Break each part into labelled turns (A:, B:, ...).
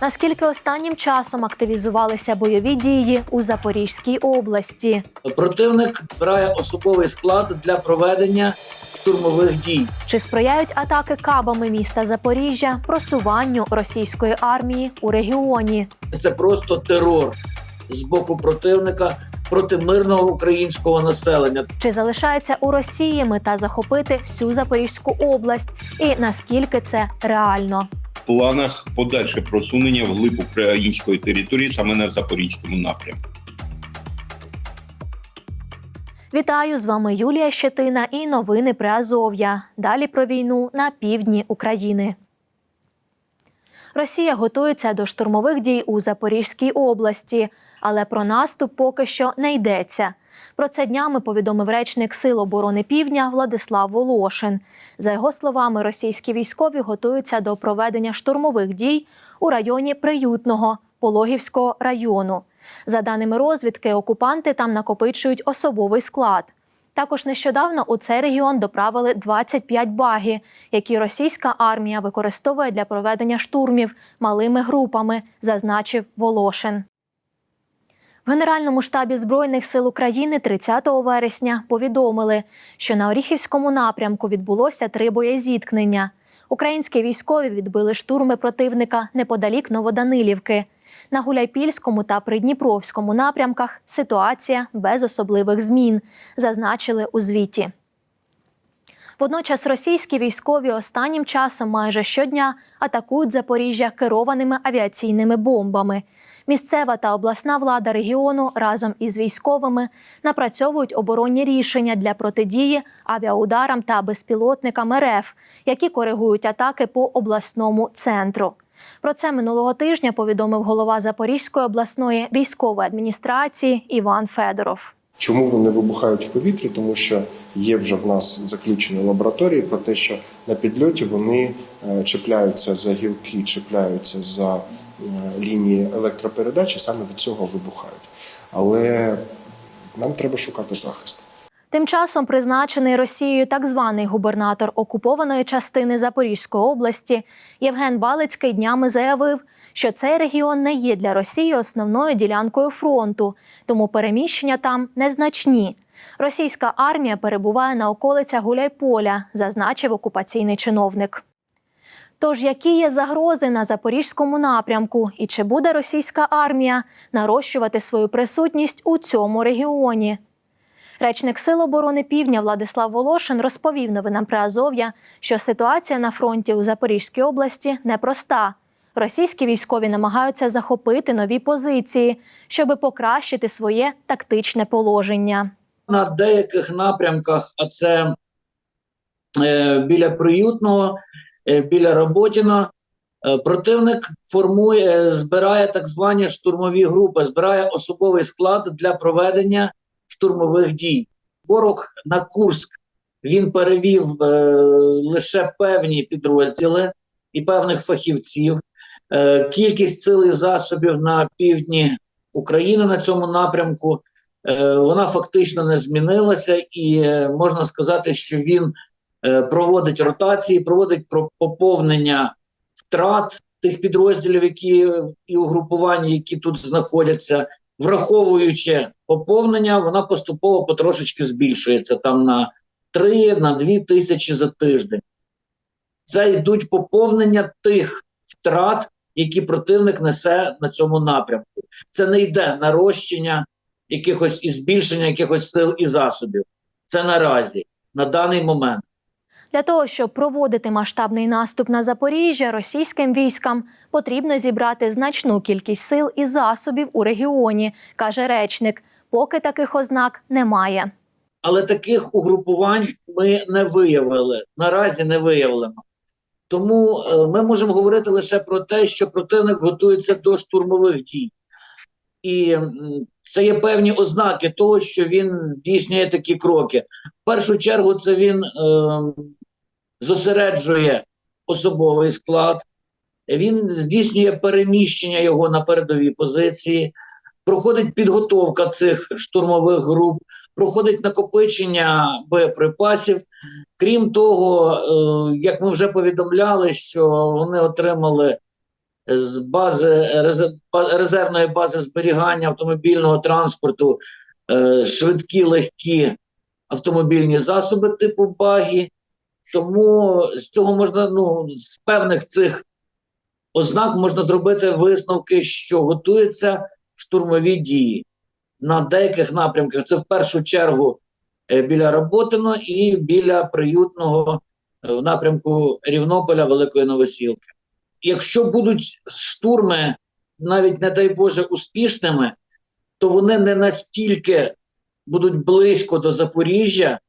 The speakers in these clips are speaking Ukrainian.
A: Наскільки останнім часом активізувалися бойові дії у Запорізькій області?
B: Противник збирає особовий склад для проведення штурмових дій.
A: Чи сприяють атаки кабами міста Запоріжжя просуванню російської армії у регіоні?
B: Це просто терор з боку противника проти мирного українського населення.
A: Чи залишається у Росії мета захопити всю Запорізьку область? І наскільки це реально?
C: Планах подальше просунення вглиб української території саме на запорізькому напрямку.
A: Вітаю з вами Юлія Щетина і новини при Азов'я. Далі про війну на півдні України. Росія готується до штурмових дій у Запорізькій області, але про наступ поки що не йдеться. Про це днями повідомив речник Сил оборони Півдня Владислав Волошин. За його словами, російські військові готуються до проведення штурмових дій у районі Приютного Пологівського району. За даними розвідки, окупанти там накопичують особовий склад. Також нещодавно у цей регіон доправили 25 баги, які російська армія використовує для проведення штурмів малими групами, зазначив Волошин. Генеральному штабі Збройних сил України 30 вересня повідомили, що на Оріхівському напрямку відбулося три боєзіткнення. Українські військові відбили штурми противника неподалік Новоданилівки. На Гуляйпільському та Придніпровському напрямках ситуація без особливих змін, зазначили у звіті. Водночас російські військові останнім часом майже щодня атакують Запоріжжя керованими авіаційними бомбами. Місцева та обласна влада регіону разом із військовими напрацьовують оборонні рішення для протидії авіаударам та безпілотникам РФ, які коригують атаки по обласному центру. Про це минулого тижня повідомив голова Запорізької обласної військової адміністрації Іван Федоров.
D: Чому вони вибухають в повітрі? Тому що є вже в нас заключені лабораторії про те, що на підльоті вони е, чіпляються за гілки, чіпляються за е, лінії електропередач і саме від цього вибухають. Але нам треба шукати захист.
A: Тим часом призначений Росією так званий губернатор окупованої частини Запорізької області Євген Балицький днями заявив, що цей регіон не є для Росії основною ділянкою фронту, тому переміщення там незначні. Російська армія перебуває на околицях Гуляйполя, зазначив окупаційний чиновник. Тож, які є загрози на запорізькому напрямку, і чи буде російська армія нарощувати свою присутність у цьому регіоні? Речник Сил оборони Півдня Владислав Волошин розповів новинам при Азов'я, що ситуація на фронті у Запорізькій області непроста. Російські військові намагаються захопити нові позиції, щоби покращити своє тактичне положення.
B: На деяких напрямках, а це е, біля приютного, е, біля Роботіна, е, противник формує, е, збирає так звані штурмові групи, збирає особовий склад для проведення штурмових дій. Ворог на Курск він перевів е, лише певні підрозділи і певних фахівців. Е, кількість сил і засобів на півдні України на цьому напрямку е, вона фактично не змінилася, і е, можна сказати, що він проводить ротації, проводить про- поповнення втрат тих підрозділів, які і угрупувань, які тут знаходяться, враховуючи поповнення, вона поступово потрошечки збільшується там на 3 на 2 тисячі за тиждень. Це йдуть поповнення тих втрат, які противник несе на цьому напрямку. Це не йде нарощення якихось і збільшення якихось сил і засобів. Це наразі, на даний момент.
A: Для того, щоб проводити масштабний наступ на Запоріжжя, російським військам потрібно зібрати значну кількість сил і засобів у регіоні, каже речник. Поки таких ознак немає.
B: Але таких угрупувань ми не виявили. Наразі не виявлено. Тому е, ми можемо говорити лише про те, що противник готується до штурмових дій. І це є певні ознаки того, що він здійснює такі кроки. В першу чергу, це він е, зосереджує особовий склад, він здійснює переміщення його на передові позиції, проходить підготовка цих штурмових груп, проходить накопичення боєприпасів. Крім того, е, як ми вже повідомляли, що вони отримали з бази резе- резервної бази зберігання автомобільного транспорту, е, швидкі легкі автомобільні засоби типу багі. Тому з цього можна, ну, з певних цих ознак можна зробити висновки, що готуються штурмові дії на деяких напрямках. Це в першу чергу е, біля Роботино і біля приютного е, в напрямку Рівнополя Великої Новосілки. Якщо будуть штурми, навіть не дай Боже, успішними, то вони не настільки будуть близько до Запоріжжя,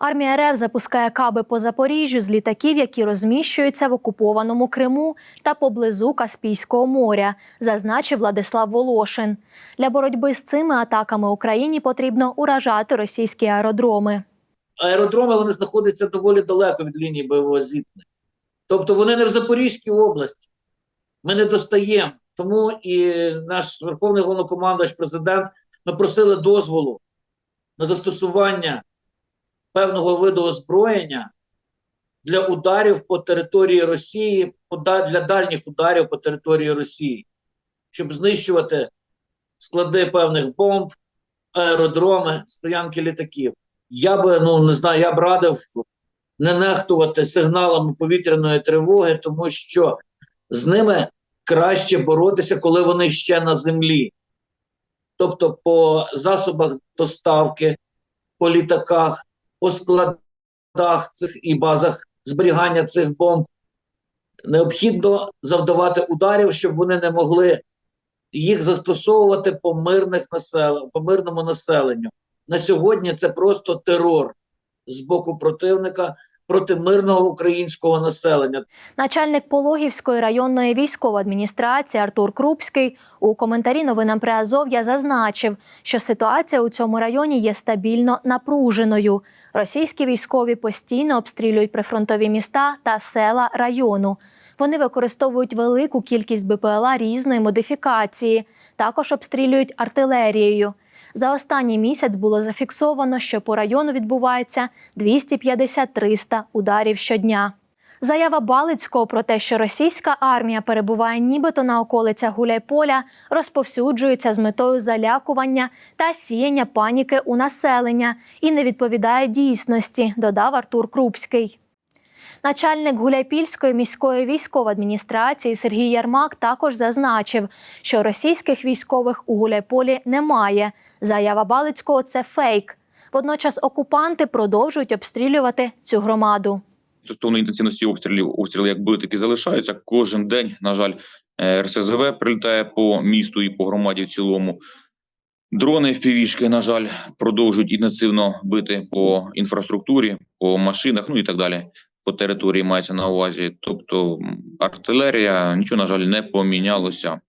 A: Армія РФ запускає каби по Запоріжжю з літаків, які розміщуються в окупованому Криму та поблизу Каспійського моря, зазначив Владислав Волошин. Для боротьби з цими атаками Україні потрібно уражати російські аеродроми.
B: аеродроми вони знаходяться доволі далеко від лінії бойового зіткнення. Тобто вони не в Запорізькій області. Ми не достаємо. Тому і наш Верховний головнокомандувач, президент, ми просили дозволу на застосування певного виду озброєння для ударів по території Росії, для дальніх ударів по території Росії, щоб знищувати склади певних бомб, аеродроми, стоянки літаків. Я би ну не знаю, я б радив не нехтувати сигналами повітряної тривоги, тому що з ними краще боротися, коли вони ще на землі. Тобто по засобах доставки, по літаках, по складах цих і базах зберігання цих бомб необхідно завдавати ударів, щоб вони не могли їх застосовувати по мирних насел... по мирному населенню. На сьогодні це просто терор з боку противника проти мирного українського населення.
A: Начальник Пологівської районної військової адміністрації Артур Крупський у коментарі новинам Приазов'я зазначив, що ситуація у цьому районі є стабільно напруженою. Російські військові постійно обстрілюють прифронтові міста та села району. Вони використовують велику кількість БПЛА різної модифікації, також обстрілюють артилерією. За останній місяць було зафіксовано, що по району відбувається 250-300 ударів щодня. Заява Балицького про те, що російська армія перебуває нібито на околицях Гуляйполя, розповсюджується з метою залякування та сіяння паніки у населення і не відповідає дійсності, додав Артур Крупський. Начальник Гуляйпільської міської військової адміністрації Сергій Ярмак також зазначив, що російських військових у Гуляйполі немає. Заява Балицького це фейк. Водночас окупанти продовжують обстрілювати цю громаду.
E: стосовно інтенсивності обстрілів, обстріли як були, так залишаються. Кожен день, на жаль, е, РСЗВ прилітає по місту і по громаді в цілому. Дрони впівішки, на жаль, продовжують інтенсивно бити по інфраструктурі, по машинах, ну і так далі. По території мається на увазі. Тобто артилерія нічого, на жаль, не помінялося.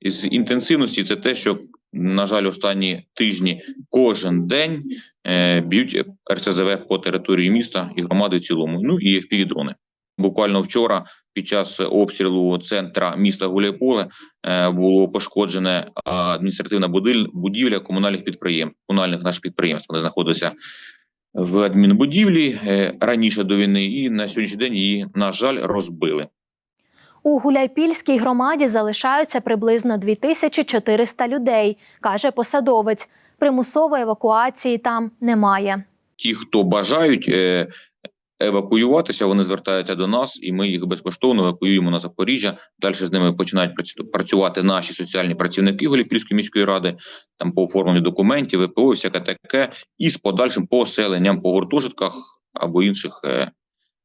E: Із інтенсивності це те, що, на жаль, останні тижні кожен день е, б'ють РСЗВ по території міста і громади в цілому. Ну і FPV-дрони. Буквально вчора, під час обстрілу центра міста Гуляйполе, е, було пошкоджене адміністративна будівля комунальних підприємств, комунальних наших підприємств. Вони знаходилися в адмінбудівлі е, раніше до війни, і на сьогоднішній день її, на жаль, розбили.
A: У Гуляйпільській громаді залишаються приблизно 2400 людей, каже посадовець. Примусової евакуації там немає.
E: ті, хто бажають е, евакуюватися, вони звертаються до нас, і ми їх безкоштовно евакуюємо на Запоріжжя. Далі з ними починають працювати наші соціальні працівники Голіпільської міської ради, там по оформленню документів, ВПО, всяке таке, і з подальшим поселенням по гуртожитках або інших е,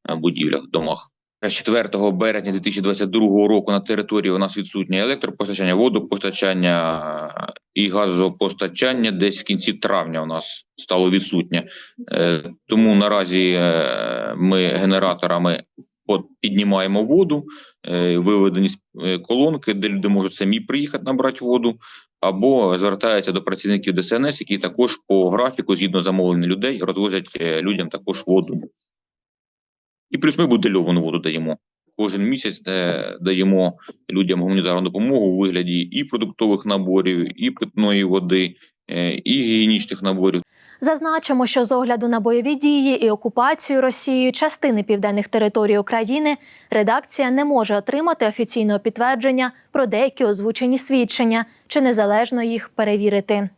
E: будівлях, домах. З 4 березня 2022 року на території у нас відсутнє електропостачання, водопостачання е, і газопостачання. Десь в кінці травня у нас стало відсутнє. Е, Тому наразі е, ми генераторами піднімаємо воду, виведені з- колонки, де люди можуть самі приїхати набрати воду, або звертаються до працівників ДСНС, які також по графіку, згідно замовлення людей, розвозять людям також воду. І плюс ми бутильовану воду даємо. Кожен місяць е, даємо людям гуманітарну допомогу у вигляді і продуктових наборів, і питної води, е, і гігієнічних наборів.
A: Зазначимо, що з огляду на бойові дії і окупацію Росією частини південних територій України редакція не може отримати офіційного підтвердження про деякі озвучені свідчення чи незалежно їх перевірити.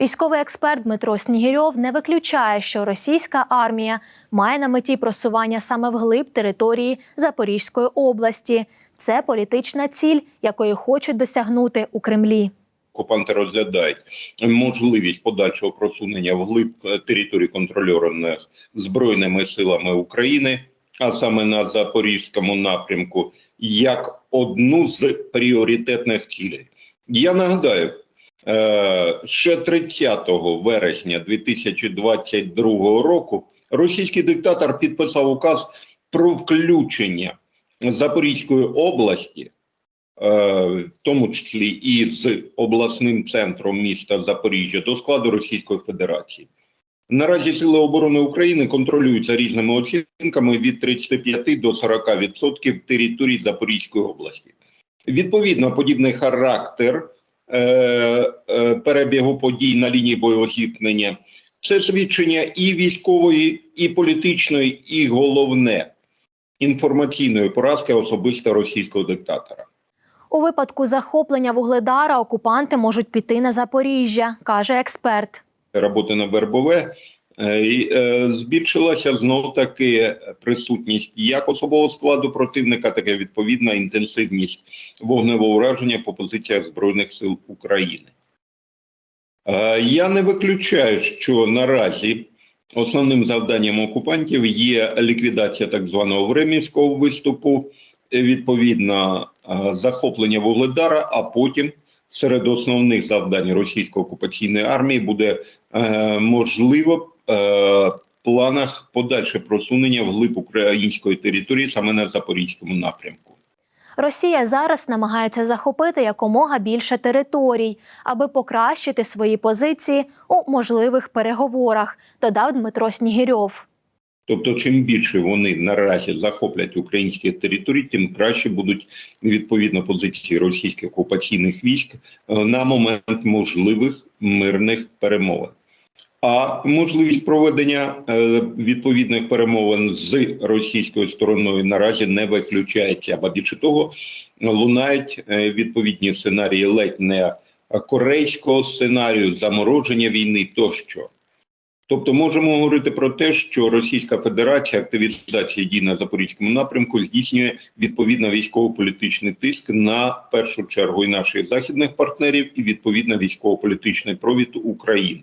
A: Військовий експерт Дмитро Снігірьов не виключає, що російська армія має на меті просування саме вглиб території Запорізької області. Це політична ціль, якої хочуть досягнути у Кремлі.
C: Окупанти розглядають можливість подальшого просунення вглиб е, території контрольованих збройними силами України, а саме на запорізькому напрямку, як одну з пріоритетних цілей. Я нагадаю, ще 30 вересня 2022 року російський диктатор підписав указ про включення Запорізької області е, в тому числі і з обласним центром міста Запоріжжя до складу Російської Федерації. Наразі Сили оборони України контролюються різними оцінками від 35 до 40% територій Запорізької області. Відповідно, подібний характер е, е, перебігу подій на лінії бойового зіткнення це свідчення і військової, і політичної, і головне інформаційної поразки особисто російського диктатора.
A: У випадку захоплення вугледара окупанти можуть піти на Запоріжжя, каже експерт.
C: роботи на Вербове, е, е, збільшилася знов таки присутність як особового складу противника, так і відповідна інтенсивність вогневого ураження по позиціях Збройних сил України. Е, Я не виключаю, що наразі основним завданням окупантів є ліквідація так званого времінського виступу, е, відповідно е, захоплення вугледара, а потім серед основних завдань російської окупаційної армії буде е, можливо е, планах подальше просунення вглиб української території саме на запорізькому напрямку.
A: Росія зараз намагається захопити якомога більше територій, аби покращити свої позиції у можливих переговорах, додав Дмитро Снігірьов.
C: Тобто, чим більше вони наразі захоплять українські території, тим краще будуть відповідно позиції російських окупаційних військ е, на момент можливих мирних перемовин. А можливість проведення е, відповідних перемовин з російською стороною наразі не виключається. Ба більше того, лунають е, відповідні сценарії ледь не корейського сценарію, замороження війни тощо. Тобто можемо говорити про те, що Російська Федерація активізація дій на запорізькому напрямку здійснює відповідно військово-політичний тиск на першу чергу і наших західних партнерів, і відповідно військово-політичний провід України.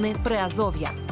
F: Новини Приазов'я.